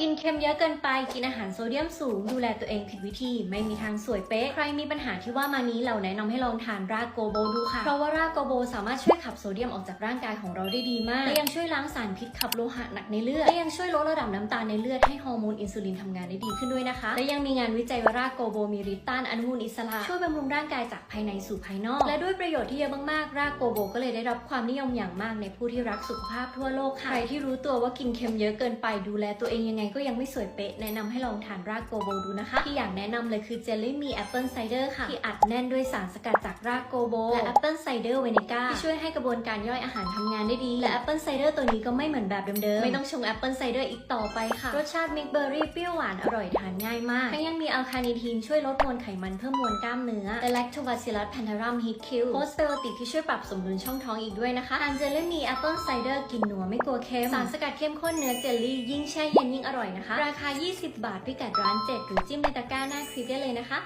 กินเค็มเยอะเกินไป กินอาหารโซเดียมสูง ดูแลตัวเองผิดวิธี ไม่มีทางสวยเป๊ะ ใครมีปัญหาที่ว่ามานี้เราแนะนำให้ลองทานรากโกโบดูค่ะ เพราะว่ารากโกโบสามารถช่วยขับโซเดียมออกจากร่างกายของเราได้ดีมาก และยังช่วยล้างสารพิษขับโลหะหนักในเลือด และยังช่วยลดระดับน้ำตาลในเลือดให้ฮอร์โมนอินซูลินทำงานได้ดีขึ้นด้วยนะคะ และยังมีงานวิจัยว่ารากโกโบมีฤทธิ์ต้านอนุมูลอิสระ ช่วยบำรุงร่างกายจากภายในสู่ภายนอก และด้วยประโยชน์ที่เยอะมากๆ รากโกโบก็เลยได้รับความนิยมอย่างมากในผู้ที่รักสุขภาพทั่วโลกค่ะ ใครที่รู้ตัวว่ากินเค็มเยอะเกินไปดูแลตัวเองยังไงก็ยังไม่สวยเป๊ะ แนะนำให้ลองทานรากโกโบดูนะคะ ที่อยากแนะนำเลยคือเจลลี่มีแอปเปิลไซเดอร์ค่ะ ที่อัดแน่นด้วยสารสกัดจากรากโกโบ และแอปเปิลไซเดอร์เวนิก้าที่ช่วยให้กระบวนการย่อยอาหารทำงานได้ดี และแอปเปิลไซเดอร์ตัวนี้ก็ไม่เหมือนแบบเดิมๆ ไม่ต้องชงแอปเปิลไซเดอร์อีกต่อไปค่ะ รสชาติมิกเบอร์รี่เปรี้ยวหวานอร่อยทานง่ายมากทั้งยังมีอัลคาเนทีนช่วยลดมวลไขมันเพิ่มมวลกล้ามเนื้อและแลคโทบาซิลัสแพนทารัมฮีทคิวโพสเตอร์ติกที่ช่วยปรับสมดุลช่องท้องอีกด้วยนะคะทานเจลลี่มีแอปเปิลไซเดอร์กินนัวไม่กลัวเค็มสารสกัดเข้มข้นเนื้อเจลลี่ยิ่งแช่เย็นยิ่งอร่อยนะคะ ราคา 20 บาทพิกัดร้าน 7 หรือจิ้มในตะกร้าหน้าคลิปได้เลยนะคะ